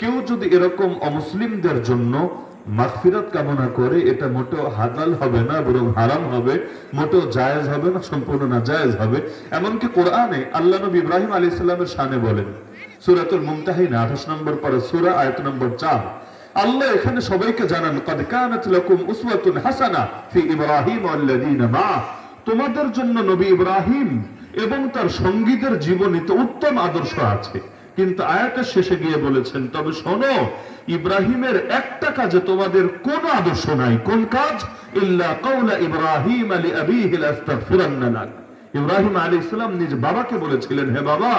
কেউ যদি এরকম অমুসলিমদের জন্য মাগফিরাত কামনা করে, এটা মোটেও হালাল হবে না, বরং হারাম হবে, মোটেও জায়েজ হবে না, সম্পূর্ণ না জায়েজ হবে। এমনকি কোরআনে আল্লাহ নবী ইব্রাহিম আলী ইসলামের শানে বলেন, সুরাতুল মুমতাহিনা, আঠাশ নম্বর পরে সুরা নম্বর চার, আল্লাহ এখানে সবাইকে জানান, কদ কানাত লাকুম উসওয়াতুন হাসানা ফি ইব্রাহিম মা তোমাদের জন্য নবী ইব্রাহিম এবং তার সঙ্গীদের জীবনীতে উত্তম আদর্শ আছে। কিন্তু আয়াতের শেষে গিয়ে বলেছেন, তবে শোনো, ইব্রাহিমের একটা কাজে তোমাদের কোনো আদর্শ নাই। কোন কাজ? ইব্রাহিম ইব্রাহিম আলী ইসলাম নিজ বাবাকে বলেছিলেন, হে বাবা,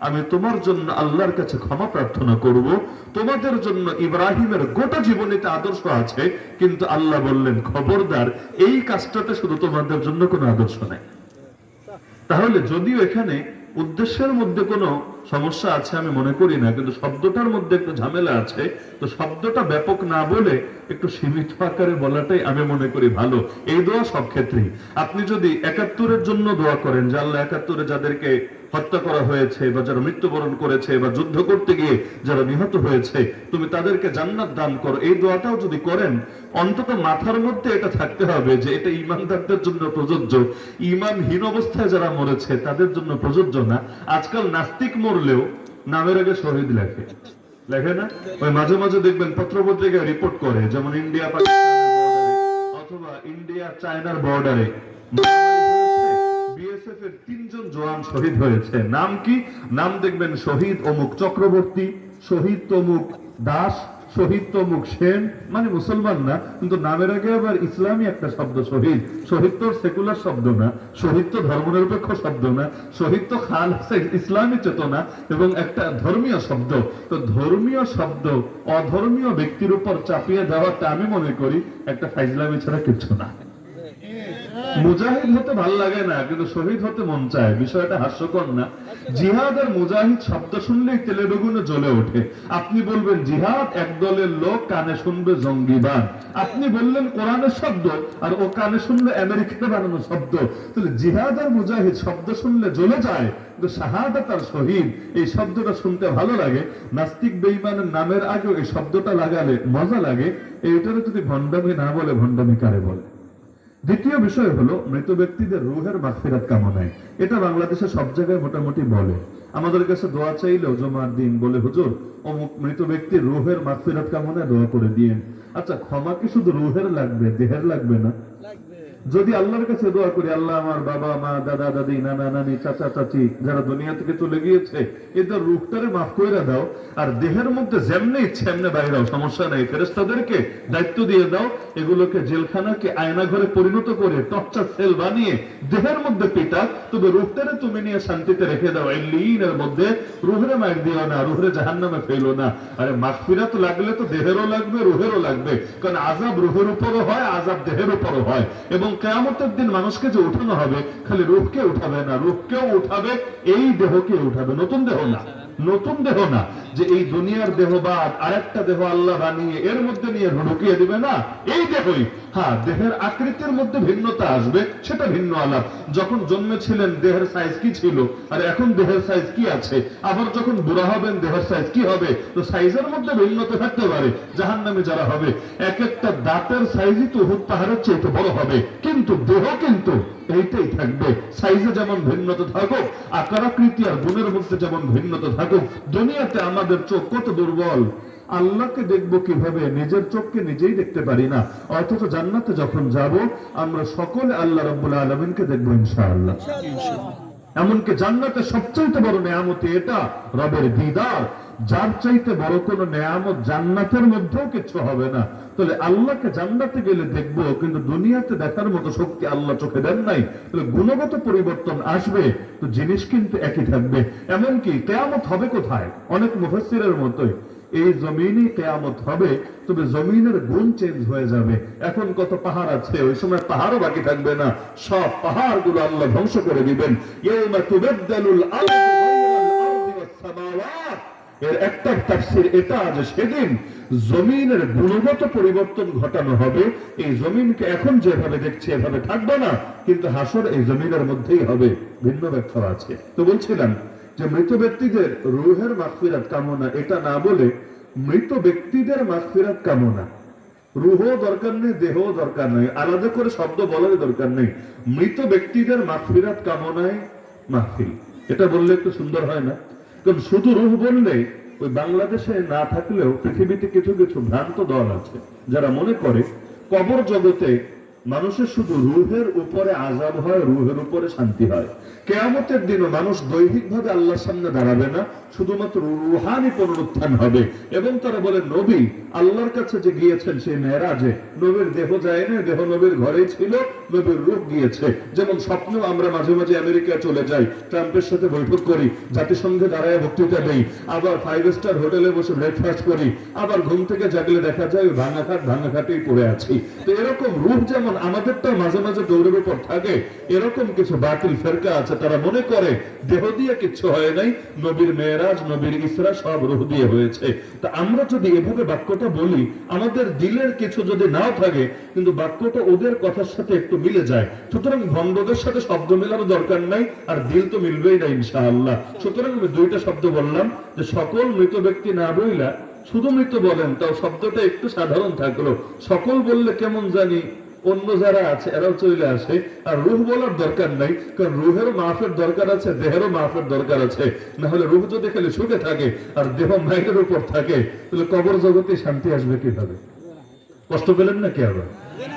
আমি তোমার জন্য আল্লাহর কাছে ক্ষমা প্রার্থনা করব। তোমাদের জন্য ইব্রাহিমের গোটা জীবনীতে আদর্শ আছে, কিন্তু আল্লাহ বললেন, খবরদার, এই কাজটাতে শুধু তোমাদের জন্য কোনো আদর্শ নাই। তাহলে যদিও এখানে উদ্দেশ্যের মধ্যে কোনো সমস্যা আছে আমি মনে করি না, কিন্তু শব্দটার মধ্যে একটু ঝামেলা আছে, তো শব্দটা ব্যাপক না বলে একটু সীমিত আকারে বলাটাই আমি মনে করি ভালো। এই দোয়া সব ক্ষেত্রেই। আপনি যদি একাত্তরের জন্য দোয়া করেন, যে আল্লাহ একাত্তরে যাদেরকে হত্যা করা হয়েছে বা যারা মৃত্যুবরণ করেছে বা যুদ্ধ করতে গিয়ে যারা নিহত হয়েছে, তুমি তাদেরকে জান্নাত দান করো। এই দোয়াটাও যদি করেন, অন্তত মাথার মধ্যে এটা থাকতে হবে যে এটা ইমানদারদের জন্য প্রযোজ্য। ইমানহীন অবস্থায় যারা মরেছে, তাদের জন্য প্রযোজ্য না। আজকাল নাস্তিক মরলেও নামের আগে শহীদ লেখে। লেখে না? ওই মাঝে মাঝে দেখবেন পত্রপত্রিকায় রিপোর্ট করে, যেমন ইন্ডিয়া পাকিস্তানের অথবা ইন্ডিয়া চায়নার বর্ডারে বিএসএফ এর তিনজন জওয়ান শহীদ হয়েছে। নাম কি? নাম দেখবেন শহীদ অমুক চক্রবর্তী, শহীদ তমুক দাস, শহীদ তমুক সেন। মানে মুসলমান না, কিন্তু নামের আগে আবার ইসলামী একটা শব্দ শহীদ। শহীদ তো সেকুলার শব্দ না, শহীদ তো ধর্মনিরপেক্ষ শব্দ না, শহীদ তো খাল ইসলামী চেতনা এবং একটা ধর্মীয় শব্দ। তো ধর্মীয় শব্দ, অধর্মীয় ব্যক্তির উপর চাপিয়ে দেওয়াটা আমি মনে করি একটা ফাইজলামি ছাড়া কিছু না। মুজাহিদ হতে ভালো লাগে না, কিন্তু শহীদ হতে মন চায়। বিষয়টা হাস্যকর না। জিহাদ আর মুজাহিদ শব্দ শুনলেই তেলে বেগুনে জ্বলে ওঠে। আপনি বলবেন, জিহাদ এক দলের লোক কানে শুনবে জঙ্গিবাদ। আপনি বললেন, কোরআনের শব্দ। আর ও কানে শুনলে আমেরিকাতে বানানো শব্দ। তাহলে জিহাদ আর মুজাহিদ শব্দ শুনলে জ্বলে যায়, কিন্তু শাহাদাত আর শহীদ, এই শব্দটা শুনতে ভালো লাগে। নাস্তিক বেঈমানের নামের আগেও এই শব্দটা লাগালে মজা লাগে। এইটারে যদি ভণ্ডামি না বলে, ভণ্ডামি কারে বলে? দ্বিতীয় বিষয় হলো মৃত ব্যক্তিদের রোহের মাগফিরাত কামনায়। এটা বাংলাদেশে সব জায়গায় মোটামুটি বলে। আমাদের কাছে দোয়া চাইলেও জমার দিন বলে, হুজুর, অমুক মৃত ব্যক্তির রোহের মাগফিরাত কামনায় দোয়া করে দিয়ে আচ্ছা ক্ষমা কি শুধু রোহের লাগবে, দেহের লাগবে না? যদি আল্লাহর কাছে দোয়া করি, আল্লাহ আমার বাবা, মা, দাদা, দাদি, নানা, নানি, চাচা, চাচি, যারা দুনিয়া থেকে চলে গিয়েছে, এদের রূপটারে মাফ করে দাও, আর দেহের মধ্যে যেমনি ইচ্ছে, এমনি বাইরাও সমস্যা নেই। ফেরেস্তাদেরকে দায়িত্ব দিয়ে দাও, এগুলোকে জেলখানাকে আয়না ঘরে পরিণত করে টর্চার সেল বানিয়ে দেহের মধ্যে পিটা তবে রূপটারে তুমি নিয়ে শান্তিতে রেখে দাও। এই লিনের মধ্যে রুহরে মার দিও না, রুহরে জাহান নামে ফেলো না। আরে মাগফিরাত লাগলে তো দেহেরও লাগবে, রুহেরও লাগবে, কারণ আজাব রুহের উপরও হয় আজাব দেহের উপরও হয়। এবং কেয়ামতের দিন মানুষকে যে উঠানো হবে, খালি রূপকে উঠাবে না, রূপকেও উঠাবে, এই দেহকে উঠাবে, নতুন দেহ না। নতুন দেহ না, যে এই দুনিয়ার দেহ বাদ আরেকটা দেহ আল্লাহ বানিয়ে এর মধ্যে নিয়ে ঢুকিয়ে দিবে না? এই দেহই। হ্যাঁ দেহের আকৃতির মধ্যে ভিন্নতা আসবে, সেটা ভিন্ন আলাপ। যখন জন্মেছিলেন, দেহের সাইজ কি ছিল? আর এখন দেহের সাইজ কি আছে? আবার যখন বুড়া হবেন, দেহের সাইজ কি হবে? তো সাইজের মধ্যে ভিন্নতা থাকতে পারে জাহান নামে যারা হবে। এক একটা দাঁতের সাইজই তো হুদ পাহাড়ের চেয়ে বড় হবে। কিন্তু দেহ কিন্তু এইটাই থাকবে। সাইজে যেমন ভিন্নতা থাকুক আকার আকৃতি আর গুণের মধ্যে যেমন ভিন্নতা থাকুক দুনিয়াতে আমাদের চোখ কত দুর্বল। আল্লাহকে দেখব কীভাবে? নিজের চোখকে নিজেই দেখতে পারি না। অথচ জান্নাতে যখন যাব আমরা সকলে আল্লাহ রব্বুল আলমিনকে দেখব ইনশাআল্লাহ। এমনকি জান্নাতে সবচেয়ে বড় নেয়ামতি এটা রবের দিদার। যার চাইতে বড় কোন নেয়ামত জান্নাতের মধ্যেও কিছু হবে না। তাহলে আল্লাহকে জান্নাতে গেলে দেখব, কিন্তু দুনিয়াতে দেখার মতো শক্তি আল্লাহ চোখে দেন নাই। তাহলে গুণগত পরিবর্তন আসবে, তো জিনিস কিন্তু একই থাকবে। এমনকি কেয়ামত হবে কোথায়? অনেক মুফাসসিরের মতোই। এই জমিনই কেয়ামত হবে, তবে জমিনের গুণ চেঞ্জ হয়ে যাবে। এখন কত পাহাড় আছে, ওই সময় পাহাড়ও বাকি থাকবে না। সব পাহাড়গুলো আল্লাহ ধ্বংস করে দিবেন। ইয়াউমা তুবাদদালুল আরদু এর একটা তাফসীর এটা যে সেদিন জমিনের গুণগত পরিবর্তন ঘটানো হবে, এই জমিনকে এখন যেভাবে দেখছি এভাবে থাকবে না, কিন্তু হাসর এই জমিনের মধ্যেই হবে, ভিন্ন ব্যাখ্যা আছে। তো বলছিলাম যে মৃত ব্যক্তিদের রুহের মাগফিরাত কামনা, এটা না বলে মৃত ব্যক্তিদের মাগফিরাত কামনা। রুহ দরকার নেই দেহ দরকার নেই, আলাদা করে শব্দ বলার দরকার নেই। মৃত ব্যক্তিদের মাগফিরাত কামনায় মাহফিল। এটা বললে একটু সুন্দর হয় না? কারণ শুধু রুহ বললে ওই বাংলাদেশে না থাকলেও পৃথিবীতে কিছু কিছু ভ্রান্ত দল আছে যারা মনে করে কবর জগতে মানুষের শুধু রুহের উপরে আজাব হয়, রুহের উপরে শান্তি হয়। কেয়ামতের দিনও মানুষ দৈহিকভাবে আল্লাহর সামনে দাঁড়াবে না, শুধুমাত্র রুহানি পুনরুত্থান হবে। এবং তারা বলে, নবী, আল্লাহর কাছে যে গিয়েছেন সেই মেয়েরাজে, নবীর দেহ যায় না দেহ নবীর ঘরেই ছিল, নবীর রূপ গিয়েছে। যেমন স্বপ্ন, আমরা মাঝে মাঝে আমেরিকা চলে যাই, ট্রাম্পের সাথে বৈঠক করি, জাতিসংঘে দাঁড়ায় বক্তৃতা দেই, আবার ফাইভ স্টার হোটেলে বসে ব্রেকফাস্ট করি, আবার ঘুম থেকে জাগলে দেখা যায় ভাঙাঘাট ভাঙাঘাটেই পড়ে আছি। তো এরকম রূপ যেমন আমাদেরটা মাঝে মাঝে দৌড়ের উপর থাকে, এরকম কিছু বাতিল ফেরকা আছে। তারা মনে করে, দেহ দিয়ে কিচ্ছু হয় নাই, নবীর মেয়েরাজ, নবীর ইসরা সব রূহ দিয়ে হয়েছে। তা আমরা যদি এভাবে বাক্যটা বলি, আমাদের দিলের কিছু যদি নাও থাকে, কিন্তু বাক্যটা ওদের কথার সাথে একটু মিলে যায়। সুতরাং ভণ্ডদের সাথে শব্দ মেলানো দরকার নাই, আর দিল তো মিলবেই না, ইনশাআল্লাহ। সুতরাং আমি দুইটা শব্দ বললাম, যে সকল মৃত ব্যক্তি না বইলা, শুধু মৃত বলেন, তাও শব্দটা একটু সাধারণ থাকল। সকল বললে কেমন জানি অন্য যারা আছে, এরাও চলে আসে। আর রুহ বলার দরকার নাই, কারণ রুহেরও মাফের দরকার আছে, দেহেরও মাফের দরকার আছে। না হলে রুহ যদি খালি সুখে থাকে, আর দেহ মাইকের উপর থাকে, তাহলে কবর জগতে শান্তি আসবে কীভাবে? কষ্ট পেলেন না কি আবার?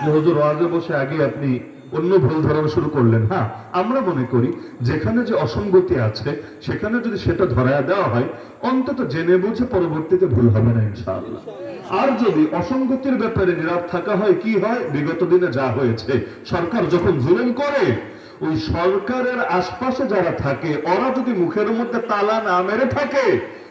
যে হুজুর, ওয়াজে বসে আগে আপনি অন্য ভুল ধারণা শুরু করলেন। হ্যাঁ আমরা মনে করি, যেখানে যে অসঙ্গতি আছে, সেখানে যদি সেটা ধরায়া দেওয়া হয়, অন্তত জেনে বুঝে পরবর্তীতে ভুল হবে না, ইনশাআল্লাহ। আর যদি অসঙ্গতির ব্যাপারে নীরব থাকা হয়, কি হয়? বিগত দিনে যা হয়েছে, সরকার যখন জুলুম করে, ওই সরকারের আশপাশে যারা থাকে, ওরা যদি মুখের মধ্যে তালা না মেরে থাকে,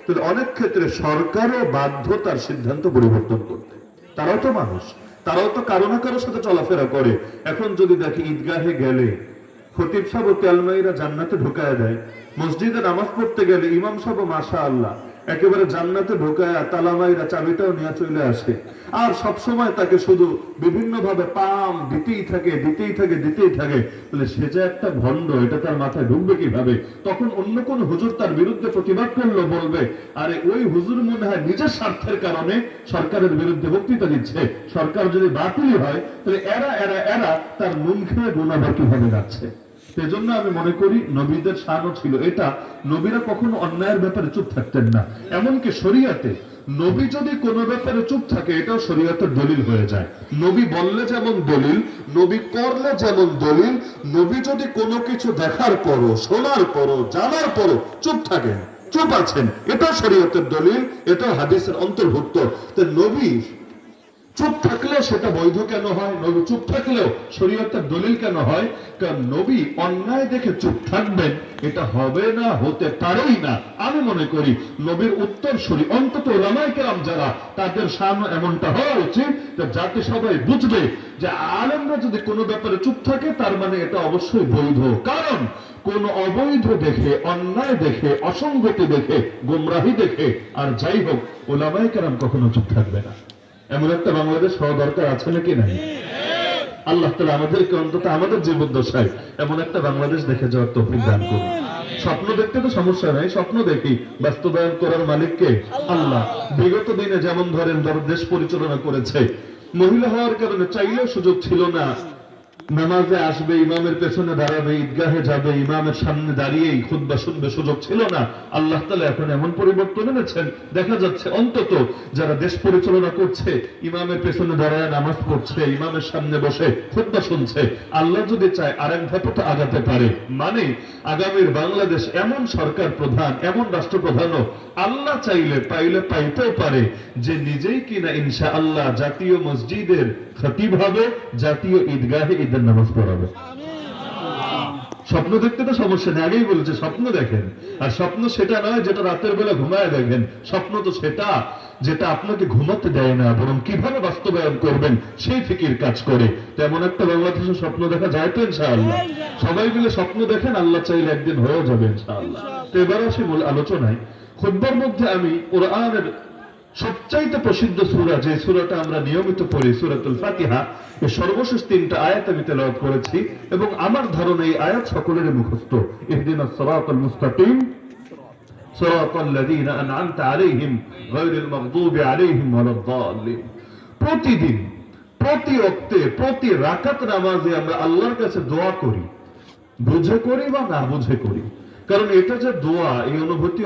তাহলে অনেক ক্ষেত্রে সরকারও বাধ্য তার সিদ্ধান্ত পরিবর্তন করতে। তারাও তো মানুষ, তারাও তো কারও না কারোর সাথে চলাফেরা করে। এখন যদি দেখি ঈদগাহে গেলে, খতিব সাহেব ও তেলমাইরা জান্নাতে ঢুকায় দেয়, মসজিদে নামাজ পড়তে গেলে ইমাম সাহেব মাশা আল্লাহ একেবারে জান্নাতে ঢুকায় তালামাইরা চাবিটাও নিয়ে চলে আসে। আর সব সময় তাকে শুধু বিভিন্ন ভাবে পাম, দিতেই থাকে দিতেই থাকে দিতেই থাকে। তাহলে সে যে একটা ভণ্ড, এটা তার মাথায় ঢুকবে কীভাবে? তখন অন্য কোন হুজুর তার বিরুদ্ধে প্রতিবাদ করল, বলবে, আরে, ওই হুজুর মনে হয় নিজের স্বার্থের কারণে সরকারের বিরুদ্ধে বক্তৃতা দিচ্ছে। সরকার যদি বাতিলই হয়, তাহলে এরা এরা এরা তার খেয়ে গুণাবার কীভাবে যাচ্ছে সেজন্য আমি মনে করি নবীদের শানও ছিল এটা। নবীরা কখনো অন্যায়ের ব্যাপারে চুপ থাকতেন না। এমনকি শরিয়াতে নবী যদি কোনো ব্যাপারে চুপ থাকে, এটাও শরীয়তের দলিল হয়ে যায়। নবী বললে যেমন দলিল, নবী করলে যেমন দলিল, নবী যদি কোনো কিছু দেখার পরও, শোনার পরও, জানার পরও চুপ থাকেন, চুপ আছেন, এটাও শরীয়তের দলিল, এটাও হাদিসের অন্তর্ভুক্ত। তো নবী চুপ থাকলেও সেটা বৈধ কেন হয়? নবী চুপ থাকলেও শরীয়তের দলিল কেন হয়? কারণ নবী অন্যায় দেখে চুপ থাকবেন, এটা হবে না, হতে পারেই না। আমি মনে করি নবীর উত্তর সরি অন্তত ওলামাই কেরাম যারা, তাদের সামনে এমনটা হওয়া উচিত যাতে সবাই বুঝবে যে আলেমরা যদি কোনো ব্যাপারে চুপ থাকে, তার মানে এটা অবশ্যই বৈধ। কারণ কোন অবৈধ দেখে, অন্যায় দেখে, অসঙ্গতি দেখে, গোমরাহি দেখে, আর যাই হোক ওলামাই কেরাম কখনো চুপ থাকবে না। এমন একটা বাংলাদেশ হওয়া দরকার আছে নাকি নাই? আল্লাহ তালা আমাদেরকে অন্তত আমাদের জীবদ্দশায় এমন একটা বাংলাদেশ দেখে যাওয়ার তৌফিক দান করুন। স্বপ্ন দেখতে তো সমস্যা নাই স্বপ্ন দেখি বাস্তবায়ন করার মালিককে আল্লাহ বিগত দিনে যেমন ধরেন ধর দেশ পরিচালনা করেছে মহিলা হওয়ার কারণে চাইলেও সুযোগ ছিল না নামাজে আসবে, ইমামের পেছনে দাঁড়াবে, ঈদগাহে যাবে, ইমামের সামনে দাঁড়িয়েই খুদ্া শুনবে সুযোগ ছিল না। আল্লাহ তালা এখন এমন পরিবর্তন এনেছেন, দেখা যাচ্ছে অন্তত যারা দেশ পরিচালনা করছে, ইমামের পেছনে দাঁড়ায় নামাজ পড়ছে, ইমামের সামনে বসে খুদ্া শুনছে, আল্লাহ যদি চায় আরেক ধাপে তো আগাতে পারে। মানে আগামীর বাংলাদেশ এমন সরকার প্রধান, এমন রাষ্ট্রপ্রধানও আল্লাহ চাইলে পাইলে পাইতেও পারে, যে নিজেই কিনা ইনশা আল্লাহ জাতীয় মসজিদের খতিব হবে, জাতীয় ঈদগাহে ঈদের নামাজ পড়াবে। স্বপ্ন দেখতে তো সমস্যা নেই, আগেই বলেছে, স্বপ্ন দেখেন। আর স্বপ্ন সেটা নয় যেটা রাতের বেলা ঘুমায় দেখেন স্বপ্ন তো সেটা যেটা আপনাকে ঘুমাতে দেয় না, বরং কীভাবে বাস্তবায়ন করবেন সেই ফিকির কাজ করে। তেমন একটা বাংলাদেশের স্বপ্ন দেখা যায় তো, ইনশাআল্লাহ। সবাই মিলে স্বপ্ন দেখেন, আল্লাহ চাইলে একদিন হয়েও যাবে, ইনশাআল্লাহ। তো এবার আসি মূল আলোচনায়। খুদ্বার মধ্যে আমি কোরআনের সবচাইতে প্রসিদ্ধ সূরা যে সূরাটা আমরা নিয়মিত পড়ি সূরাতুল ফাতিহা এর সর্বশেষ তিনটা আয়াত আমি তেলাওয়াত করেছি এবং আমার ধারণা এই আয়াত সকলের মুখস্থ ইহদিনাস সিরাতাল মুস্তাকিম صراط الذين أنعمت عليهم غير المغضوب عليهم ولا الضالين প্রতিদিন প্রতি অক্তে প্রতি রাকাত নামাজে আমরা আল্লাহর কাছে দোয়া করি বুঝে করি বা না বুঝে করি কারণ এটা যে দোয়া এই অনুভূতি